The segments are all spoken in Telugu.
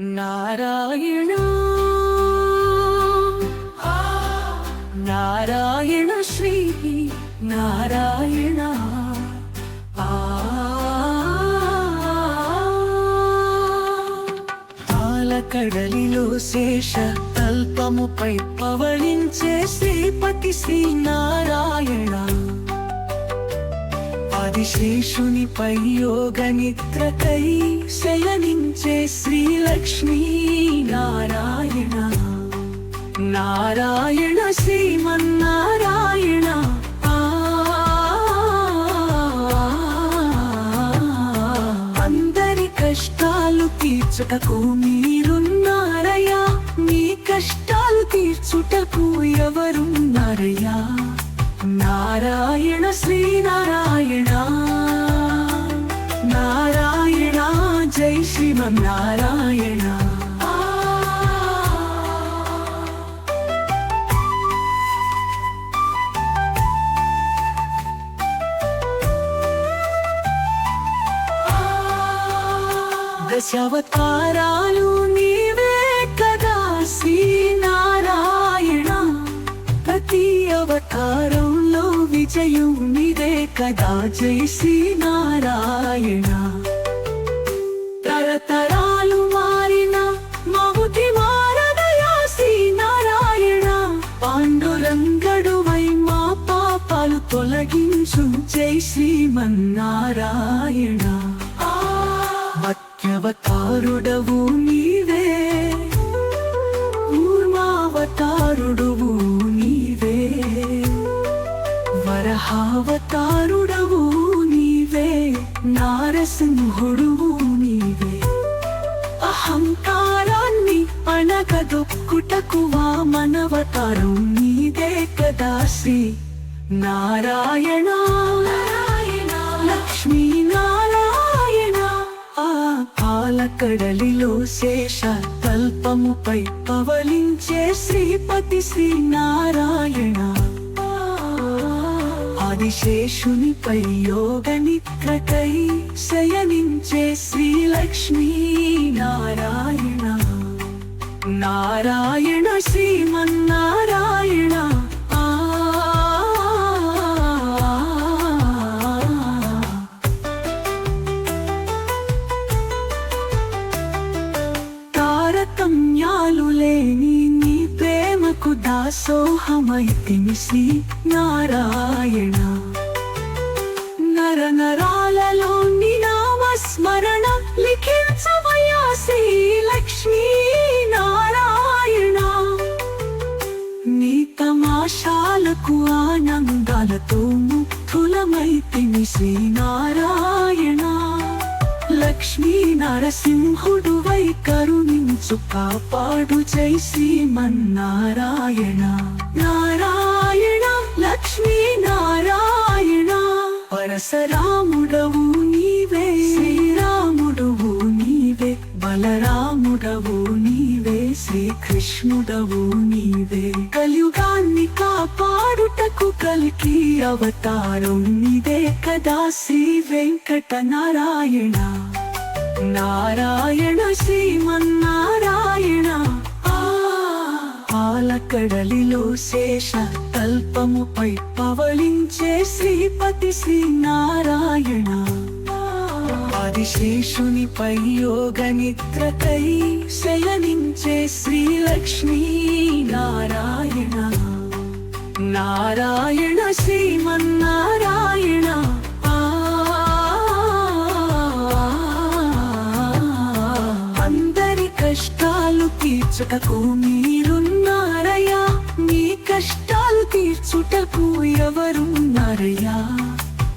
నారాయణ. నారాయణ శ్రీ నారాయణ. కడలిలో శేష తల్పముపై పవళించే శ్రీపతి శ్రీ నారాయణ. ఆదిశేషునిపై యోగ నిద్రకై శయనించే శ్రీలక్ష్మీ నారాయణ. నారాయణ శ్రీమన్నారాయణ. అందరి కష్టాలు తీర్చుటకు మీరున్నారయ్యా. మీ కష్టాలు తీర్చుటకు ఎవరున్నారయ్యా? నారాయణ ఆ. దశావతారాలు నీవే కదా శ్రీ నారాయణ ప్రతి అవతారంలో విజయం నీదే కదా జై శ్రీ నారాయణ తొలగించు జై శ్రీమన్నారాయణ మత్యవతారుడవు నీవే. ఊర్మావతారుడవు నీవే. వరహావతారుడవు నీవే. నారసింహుడువు నీవే. అహంకారాన్ని అణగదొక్కుటకు వామనవతారం నీదే కదా శ్రీ నారాయణ నారాయణ. లక్ష్మీ నారాయణ ఆ పాలకడలిలో శేష తల్పముపై పవలించే శ్రీపతి శ్రీ నారాయణ ఆదిశేషునిపై యోగ నిద్రకై శయనించే శ్రీలక్ష్మీ నారాయణ నారాయణ శ్రీమన్నారాయణ ప్రేమకు శ్రీ నారాయణ. నర నరాలలో నినామస్మరణ లిఖించవయా శ్రీ లక్ష్మీ నారాయణ నీ తమాషాలకు ఆనందాలతో ముగ్ధులమైతిని శ్రీ నారాయణ. లక్ష్మీ నరసింహుడు వై కరుణించు కాపాడు జై శ్రీమన్నారాయణ. నారాయణ లక్ష్మీ నారాయణ. పరశరాముడవు నీవే శ్రీరాముడవు నీవే బలరాముడవు నీవే శ్రీకృష్ణుడవు నీవే. కలియుగాన్ని కాపాడుటకు కలికి అవతారం నీదే కదా శ్రీ వెంకట నారాయణ నారాయణ శ్రీమన్నారాయణ. పాలకడలిలో శేష కల్పముపై పవళించే శ్రీపతి శ్రీ నారాయణ ఆదిశేషునిపై యోగ నిద్రకై శయనించే శ్రీలక్ష్మీ నారాయణ నారాయణ శ్రీమన్నారాయణ. కష్టాలు తీర్చుటకు మీరున్నారయ్యా. మీ కష్టాలు తీర్చుటకు ఎవరున్నారయ్యా?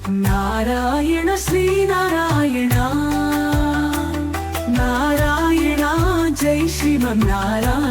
నారాయణ శ్రీనారాయణ. నారాయణ జై శ్రీమన్నారాయణ.